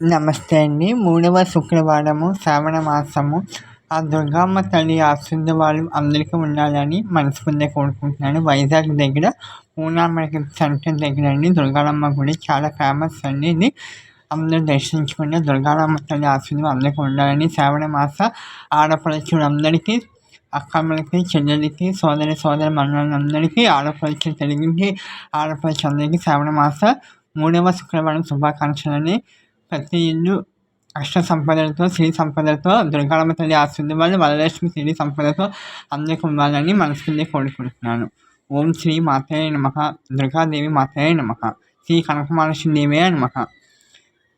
నమస్తే అండి. మూడవ శుక్రవారము శ్రావణ మాసము. ఆ దుర్గమ్మ తల్లి ఆశీర్వాదాలు అందరికీ ఉండాలని మనస్ఫూర్తిగా కోరుకుంటున్నాను. వైజాగ్ దగ్గర పూనామరికి సెంటర్ దగ్గర అండి దుర్గాలమ్మ గుడి. చాలా ఫేమస్ అండి ఇది. అందరూ దర్శించుకుని దుర్గాలమ్మ తల్లి ఆశీర్వాదం అందరికీ ఉండాలని శ్రావణ మాస ఆడపడుచులందరికీ అక్కమ్మలకి చెల్లెలకి సోదరి సోదరి మండలందరికీ ఆడపడుచు తెలుగుకి ఆడపడుచు అందరికీ శ్రావణ మాస మూడవ శుక్రవారం శుభాకాంక్షలని ప్రతి ఇల్లు అష్ట సంపదలతో సిరి సంపదలతో దుర్గాలమ్మ తల్లి ఆశీర్వాదాలు వరలక్ష్మి సిరి సంపదతో అందరికి ఉండాలని మనసుకుందే కోరుకుంటున్నాను. ఓం శ్రీ మాతయ్య నమక దుర్గాదేవి మాతయ్య నమక శ్రీ కనకమహర్షి దేవే నమక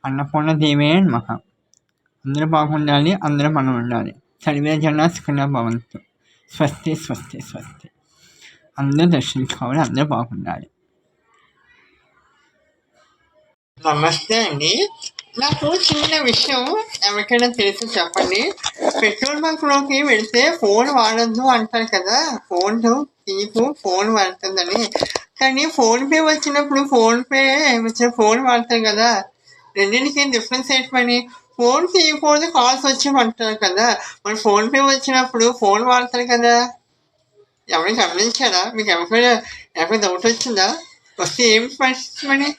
అన్నపూర్ణ దేవే నమక అందరూ బాగుండాలి అందరూ మనం ఉండాలి. సర్వే జన సుఖంగా భవంతు. స్వస్తి స్వస్తి స్వస్తి. అందరూ దర్శించుకోవాలి అందరూ బాగుండాలి. నమస్తే అండి. నాకు చిన్న విషయం ఎవరికైనా తెలిసి చెప్పండి. పెట్రోల్ బంక్లోకి వెళితే ఫోన్ వాడద్దు అంటారు కదా. ఫోన్ తీపు ఫోన్ వాడుతుందని. కానీ ఫోన్పే వచ్చినప్పుడు ఫోన్పే వచ్చిన ఫోన్ వాడతారు కదా. రెండింటికి డిఫరెన్స్ ఏంటని ఫోన్ తీయకూడదు కాల్స్ వచ్చి అంటారు కదా. మరి ఫోన్పే వచ్చినప్పుడు ఫోన్ వాడతారు కదా. ఎవరైనా గమనించారా? మీకు ఎవరికైనా ఎవరికైనా డౌట్ వచ్చిందా? వస్తే ఏం పరిస్థితి